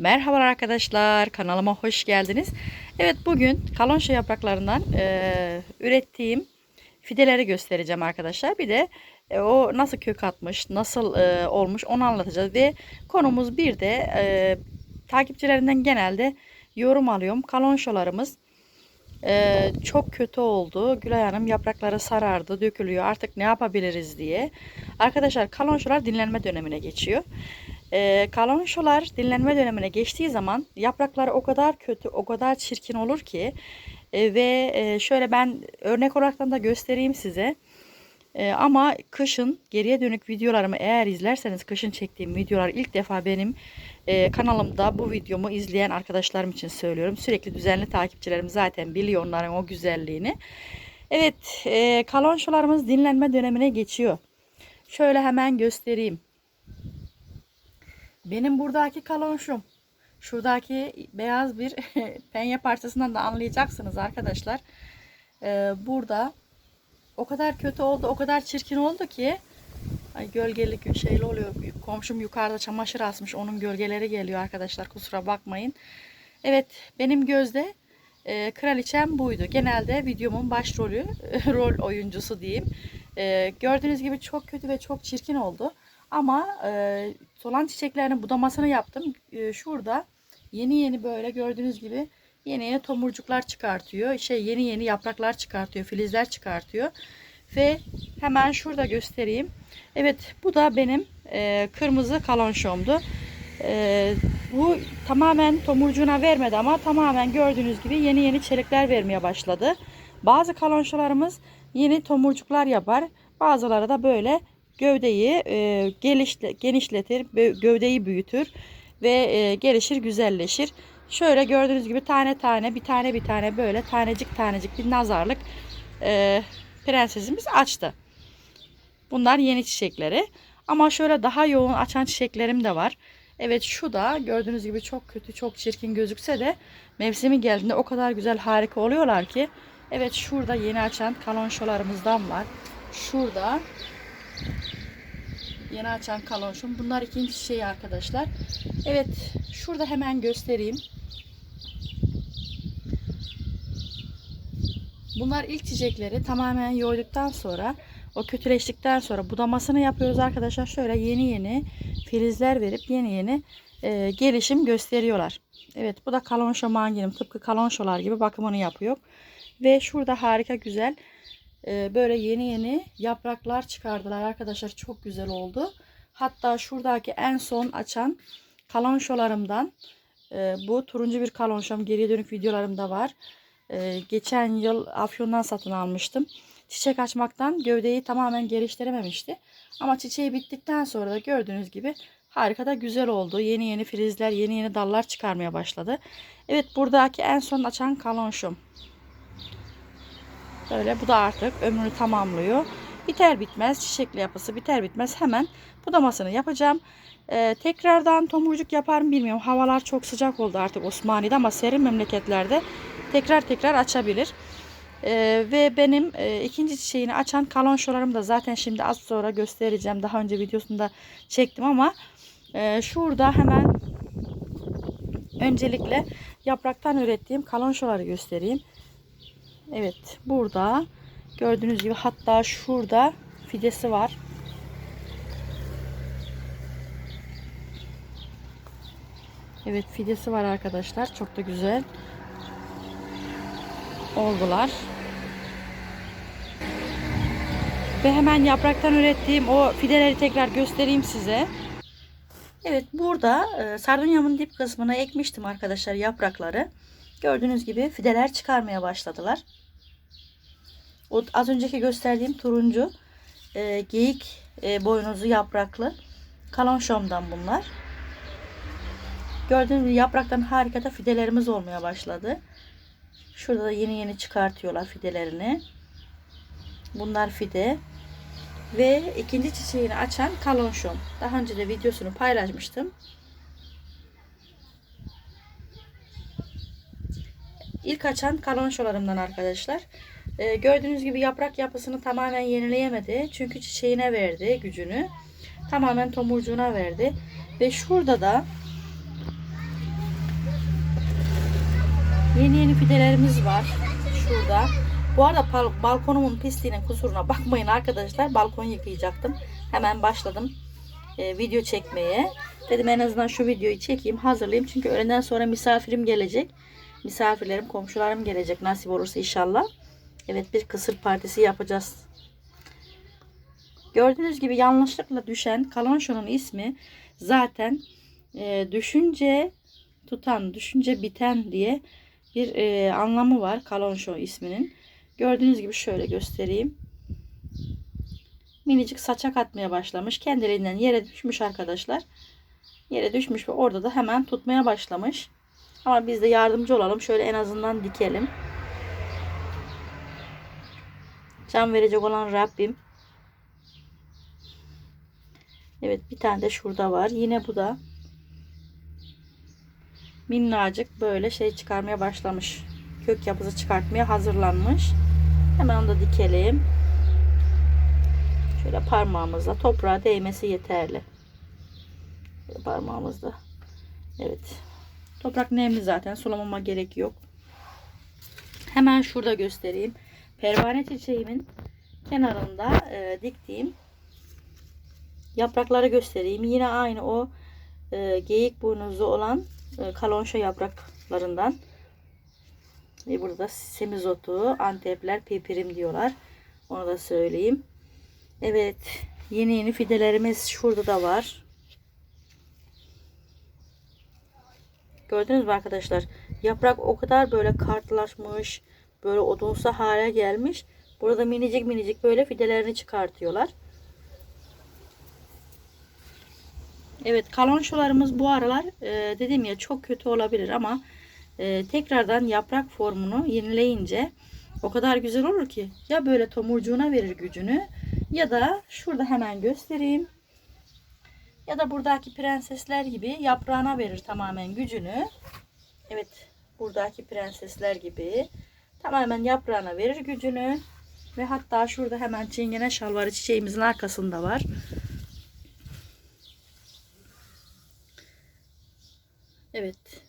Merhabalar arkadaşlar kanalıma hoş geldiniz. Evet bugün kalonşa yapraklarından e, ürettiğim fideleri göstereceğim arkadaşlar. Bir de e, o nasıl kök atmış, nasıl e, olmuş onu anlatacağız. Ve konumuz bir de e, takipçilerinden genelde yorum alıyorum. Kalonşalarımız e, çok kötü oldu. Gülay Hanım yaprakları sarardı, dökülüyor. Artık ne yapabiliriz diye. Arkadaşlar kalonşalar dinlenme dönemine geçiyor. E, kalonşolar dinlenme dönemine geçtiği zaman yaprakları o kadar kötü, o kadar çirkin olur ki e, ve e, şöyle ben örnek olaraktan da göstereyim size. E, ama kışın geriye dönük videolarımı eğer izlerseniz kışın çektiğim videolar ilk defa benim e, kanalımda bu videomu izleyen arkadaşlarım için söylüyorum. Sürekli düzenli takipçilerim zaten biliyor onların o güzelliğini. Evet e, kalonşolarımız dinlenme dönemine geçiyor. Şöyle hemen göstereyim. Benim buradaki kalonşum. Şuradaki beyaz bir penye parçasından da anlayacaksınız arkadaşlar. Ee, burada o kadar kötü oldu, o kadar çirkin oldu ki ay gölgelik şeyli oluyor. Komşum yukarıda çamaşır asmış. Onun gölgeleri geliyor arkadaşlar. Kusura bakmayın. Evet, benim gözde e, kraliçem buydu. Genelde videomun başrolü, rol oyuncusu diyeyim. E, gördüğünüz gibi çok kötü ve çok çirkin oldu. Ama e, solan çiçeklerinin budamasını yaptım. E, şurada yeni yeni böyle gördüğünüz gibi yeni yeni tomurcuklar çıkartıyor. Şey yeni yeni yapraklar çıkartıyor, filizler çıkartıyor. Ve hemen şurada göstereyim. Evet bu da benim e, kırmızı kalonşomdu. E, bu tamamen tomurcuğuna vermedi ama tamamen gördüğünüz gibi yeni yeni çelikler vermeye başladı. Bazı kalonşolarımız yeni tomurcuklar yapar. Bazıları da böyle gövdeyi e, gelişle, genişletir, gövdeyi büyütür ve e, gelişir, güzelleşir. Şöyle gördüğünüz gibi tane tane, bir tane bir tane böyle tanecik tanecik bir nazarlık e, prensesimiz açtı. Bunlar yeni çiçekleri. Ama şöyle daha yoğun açan çiçeklerim de var. Evet şu da gördüğünüz gibi çok kötü, çok çirkin gözükse de mevsimi geldiğinde o kadar güzel, harika oluyorlar ki. Evet şurada yeni açan kalonşolarımızdan var. Şurada Yeni açan kalonşum. Bunlar ikinci çiçeği arkadaşlar. Evet. Şurada hemen göstereyim. Bunlar ilk çiçekleri tamamen yoyduktan sonra o kötüleştikten sonra budamasını yapıyoruz arkadaşlar. Şöyle yeni yeni filizler verip yeni yeni e, gelişim gösteriyorlar. Evet bu da kalonşo manginim. Tıpkı kalonşolar gibi bakımını yapıyor. Ve şurada harika güzel e, böyle yeni yeni yapraklar çıkardılar arkadaşlar. Çok güzel oldu. Hatta şuradaki en son açan kalonşolarımdan e, bu turuncu bir kalonşom geriye dönük videolarımda var. E, geçen yıl Afyon'dan satın almıştım. Çiçek açmaktan gövdeyi tamamen geliştirememişti. Ama çiçeği bittikten sonra da gördüğünüz gibi harika da güzel oldu. Yeni yeni filizler, yeni yeni dallar çıkarmaya başladı. Evet buradaki en son açan kalonşum. Böyle bu da artık ömrünü tamamlıyor. Biter bitmez çiçekli yapısı biter bitmez hemen budamasını yapacağım. Ee, tekrardan tomurcuk yapar mı bilmiyorum. Havalar çok sıcak oldu artık Osmaniye'de ama serin memleketlerde tekrar tekrar açabilir. Ee, ve benim e, ikinci çiçeğini açan kalonşolarım da zaten şimdi az sonra göstereceğim. Daha önce videosunda çektim ama e, şurada hemen öncelikle yapraktan ürettiğim kalonşoları göstereyim. Evet burada gördüğünüz gibi hatta şurada fidesi var. Evet fidesi var arkadaşlar. Çok da güzel oldular. Ve hemen yapraktan ürettiğim o fideleri tekrar göstereyim size. Evet burada e, sardunyamın dip kısmına ekmiştim arkadaşlar yaprakları. Gördüğünüz gibi fideler çıkarmaya başladılar. O az önceki gösterdiğim turuncu e, geyik e, boynuzu yapraklı kalonşomdan bunlar. Gördüğünüz gibi yapraktan harika da fidelerimiz olmaya başladı. Şurada da yeni yeni çıkartıyorlar fidelerini. Bunlar fide. Ve ikinci çiçeğini açan kalonşom. Daha önce de videosunu paylaşmıştım. İlk açan kalonşolarımdan arkadaşlar. Ee, gördüğünüz gibi yaprak yapısını tamamen yenileyemedi. Çünkü çiçeğine verdi gücünü. Tamamen tomurcuğuna verdi. Ve şurada da Yeni yeni fidelerimiz var şurada. Bu arada balkonumun pisliğinin kusuruna bakmayın arkadaşlar. Balkon yıkayacaktım. Hemen başladım e, video çekmeye. Dedim en azından şu videoyu çekeyim, hazırlayayım. Çünkü öğleden sonra misafirim gelecek. Misafirlerim, komşularım gelecek nasip olursa inşallah. Evet bir kısır partisi yapacağız. Gördüğünüz gibi yanlışlıkla düşen kalonşonun ismi zaten e, düşünce tutan, düşünce biten diye bir e, anlamı var kalonşo isminin. Gördüğünüz gibi şöyle göstereyim. Minicik saçak atmaya başlamış. Kendiliğinden yere düşmüş arkadaşlar. Yere düşmüş ve orada da hemen tutmaya başlamış. Ama biz de yardımcı olalım. Şöyle en azından dikelim. Can verecek olan Rabbim. Evet bir tane de şurada var. Yine bu da minnacık böyle şey çıkarmaya başlamış. Kök yapısı çıkartmaya hazırlanmış. Hemen onu da dikelim. Şöyle parmağımızla toprağa değmesi yeterli. Şöyle parmağımızla. Evet. Toprak nemli zaten. Sulamama gerek yok. Hemen şurada göstereyim. Pervane çiçeğimin kenarında e, diktiğim yaprakları göstereyim. Yine aynı o e, geyik boynuzlu olan e, kalonşa yapraklarından. E, burada semizotu, antepler, pipirim diyorlar. Onu da söyleyeyim. Evet. Yeni yeni fidelerimiz şurada da var. Gördünüz mü arkadaşlar? Yaprak o kadar böyle kartlaşmış, böyle odunsa hale gelmiş. Burada minicik minicik böyle fidelerini çıkartıyorlar. Evet kalonşolarımız bu aralar e, dedim ya çok kötü olabilir ama e, tekrardan yaprak formunu yenileyince o kadar güzel olur ki ya böyle tomurcuğuna verir gücünü ya da şurada hemen göstereyim ya da buradaki prensesler gibi yaprağına verir tamamen gücünü. Evet buradaki prensesler gibi tamamen yaprağına verir gücünü ve hatta şurada hemen çingene şalvarı çiçeğimizin arkasında var. Evet.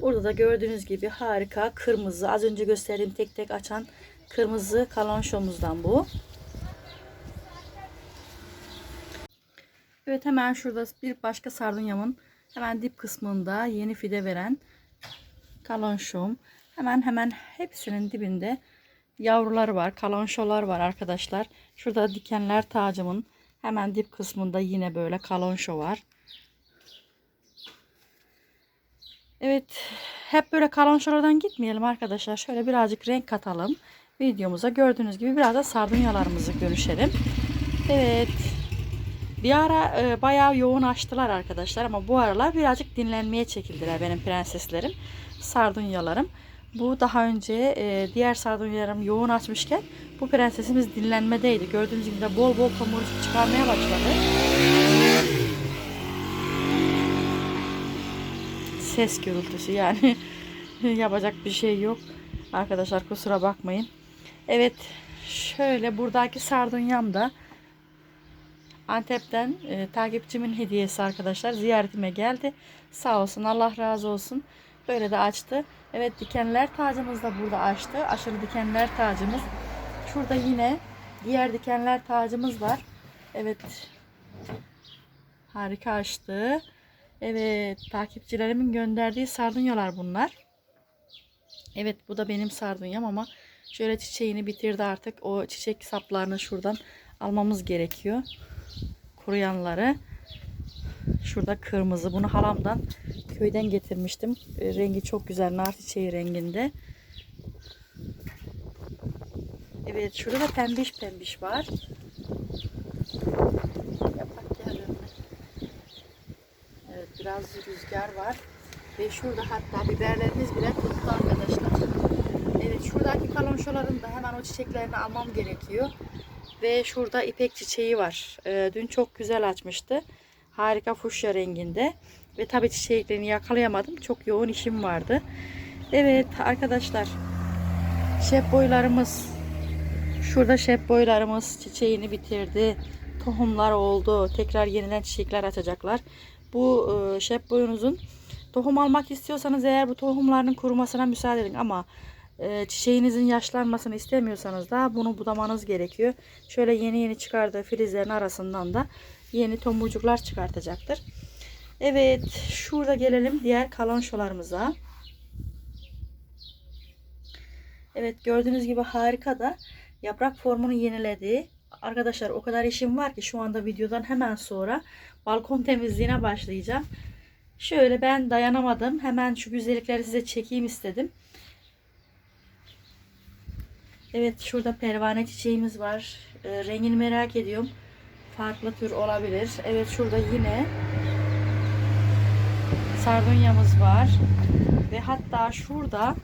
Burada da gördüğünüz gibi harika kırmızı. Az önce gösterdiğim tek tek açan kırmızı kalonşomuzdan bu. Evet hemen şurada bir başka sardunyamın hemen dip kısmında yeni fide veren kalonşom. Hemen hemen hepsinin dibinde yavruları var. Kalonşolar var arkadaşlar. Şurada dikenler tacımın hemen dip kısmında yine böyle kalonşo var. Evet. Hep böyle kalonşolardan gitmeyelim arkadaşlar. Şöyle birazcık renk katalım. Videomuza gördüğünüz gibi biraz da sardunyalarımızı görüşelim. Evet. Bir ara e, bayağı yoğun açtılar arkadaşlar ama bu aralar birazcık dinlenmeye çekildiler benim prenseslerim, sardunyalarım. Bu daha önce e, diğer sardunyalarım yoğun açmışken bu prensesimiz dinlenmedeydi. Gördüğünüz gibi de bol bol tomurcuk çıkarmaya başladı. Ses gürültüsü yani yapacak bir şey yok. Arkadaşlar kusura bakmayın. Evet şöyle buradaki sardunyam da Antep'ten e, takipçimin hediyesi arkadaşlar. Ziyaretime geldi. Sağ olsun Allah razı olsun. Böyle de açtı. Evet dikenler tacımız da burada açtı. Aşırı dikenler tacımız. Şurada yine diğer dikenler tacımız var. Evet. Harika açtı. Evet takipçilerimin gönderdiği sardunyalar bunlar. Evet bu da benim sardunyam ama şöyle çiçeğini bitirdi artık. O çiçek saplarını şuradan almamız gerekiyor kuruyanları. Şurada kırmızı. Bunu halamdan köyden getirmiştim. E, rengi çok güzel. Nar renginde. Evet şurada da pembiş pembiş var. Yapak geldi. Evet biraz rüzgar var. Ve şurada hatta biberlerimiz bile tuttu arkadaşlar. Evet şuradaki kalonşoların da hemen o çiçeklerini almam gerekiyor. Ve şurada ipek çiçeği var. Ee, dün çok güzel açmıştı. Harika fuşya renginde. Ve tabi çiçeklerini yakalayamadım. Çok yoğun işim vardı. Evet arkadaşlar. Şep boylarımız. Şurada şep boylarımız çiçeğini bitirdi. Tohumlar oldu. Tekrar yeniden çiçekler açacaklar. Bu e, şep boyunuzun tohum almak istiyorsanız eğer bu tohumların kurumasına müsaade edin ama e, çiçeğinizin yaşlanmasını istemiyorsanız da bunu budamanız gerekiyor. Şöyle yeni yeni çıkardığı filizlerin arasından da yeni tomurcuklar çıkartacaktır. Evet şurada gelelim diğer kalonşolarımıza. Evet gördüğünüz gibi harika da yaprak formunu yeniledi. Arkadaşlar o kadar işim var ki şu anda videodan hemen sonra balkon temizliğine başlayacağım. Şöyle ben dayanamadım. Hemen şu güzellikleri size çekeyim istedim. Evet şurada pervane çiçeğimiz var. E, rengini merak ediyorum. Farklı tür olabilir. Evet şurada yine sardunyamız var. Ve hatta şurada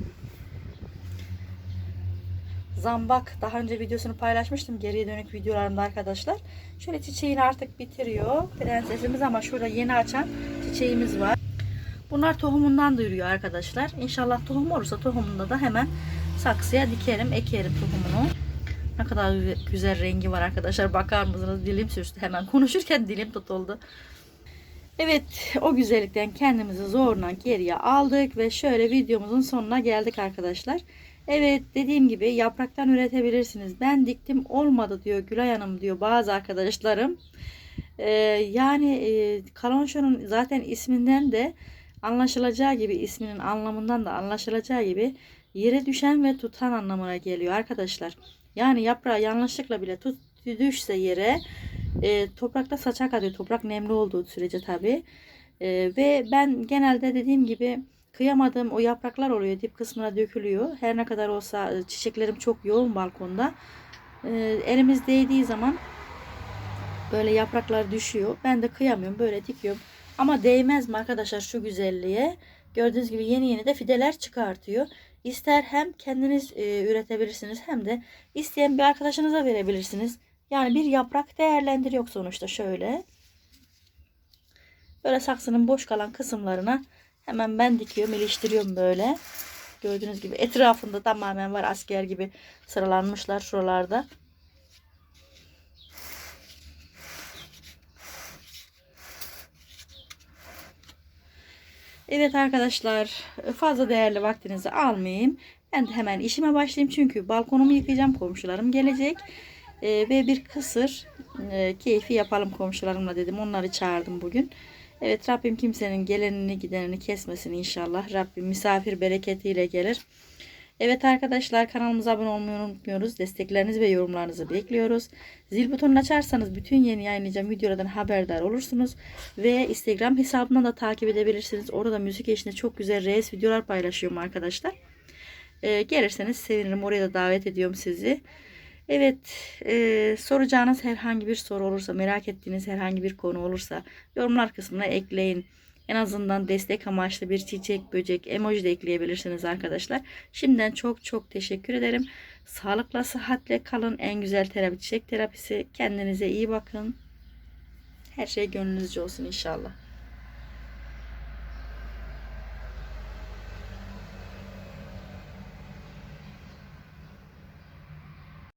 zambak daha önce videosunu paylaşmıştım geriye dönük videolarımda arkadaşlar. Şöyle çiçeğini artık bitiriyor prensesimiz ama şurada yeni açan çiçeğimiz var. Bunlar tohumundan duyuruyor arkadaşlar. İnşallah tohum olursa tohumunda da hemen saksıya dikerim, ekerim tohumunu. Ne kadar güzel rengi var arkadaşlar. Bakar mısınız? Dilim sürçtü hemen. Konuşurken dilim tutuldu. Evet o güzellikten kendimizi zorla geriye aldık ve şöyle videomuzun sonuna geldik arkadaşlar. Evet dediğim gibi yapraktan üretebilirsiniz. Ben diktim olmadı diyor Gülay Hanım diyor bazı arkadaşlarım. Ee, yani e, kalonşonun zaten isminden de anlaşılacağı gibi isminin anlamından da anlaşılacağı gibi yere düşen ve tutan anlamına geliyor arkadaşlar. Yani yaprağı yanlışlıkla bile tut, düşse yere e, toprakta saçak atıyor. Toprak nemli olduğu sürece tabi. E, ve ben genelde dediğim gibi kıyamadığım o yapraklar oluyor. Dip kısmına dökülüyor. Her ne kadar olsa e, çiçeklerim çok yoğun balkonda. E, elimiz değdiği zaman böyle yapraklar düşüyor. Ben de kıyamıyorum. Böyle dikiyorum. Ama değmez mi arkadaşlar şu güzelliğe? Gördüğünüz gibi yeni yeni de fideler çıkartıyor. İster hem kendiniz e, üretebilirsiniz hem de isteyen bir arkadaşınıza verebilirsiniz. Yani bir yaprak değerlendiriyor sonuçta şöyle. Böyle saksının boş kalan kısımlarına hemen ben dikiyorum, iliştiriyorum böyle. Gördüğünüz gibi etrafında tamamen var asker gibi sıralanmışlar şuralarda. Evet arkadaşlar fazla değerli vaktinizi almayayım. Ben de hemen işime başlayayım çünkü balkonumu yıkayacağım komşularım gelecek. Ee, ve bir kısır e, keyfi yapalım komşularımla dedim. Onları çağırdım bugün. Evet Rabbim kimsenin gelenini gidenini kesmesin inşallah. Rabbim misafir bereketiyle gelir. Evet arkadaşlar kanalımıza abone olmayı unutmuyoruz. Desteklerinizi ve yorumlarınızı bekliyoruz. Zil butonunu açarsanız bütün yeni yayınlayacağım videolardan haberdar olursunuz. Ve Instagram hesabımdan da takip edebilirsiniz. Orada da müzik eşliğinde çok güzel reels videolar paylaşıyorum arkadaşlar. Ee, gelirseniz sevinirim. Oraya da davet ediyorum sizi. Evet e, soracağınız herhangi bir soru olursa merak ettiğiniz herhangi bir konu olursa yorumlar kısmına ekleyin. En azından destek amaçlı bir çiçek, böcek, emoji de ekleyebilirsiniz arkadaşlar. Şimdiden çok çok teşekkür ederim. Sağlıkla, sıhhatle kalın. En güzel terapi çiçek terapisi. Kendinize iyi bakın. Her şey gönlünüzce olsun inşallah.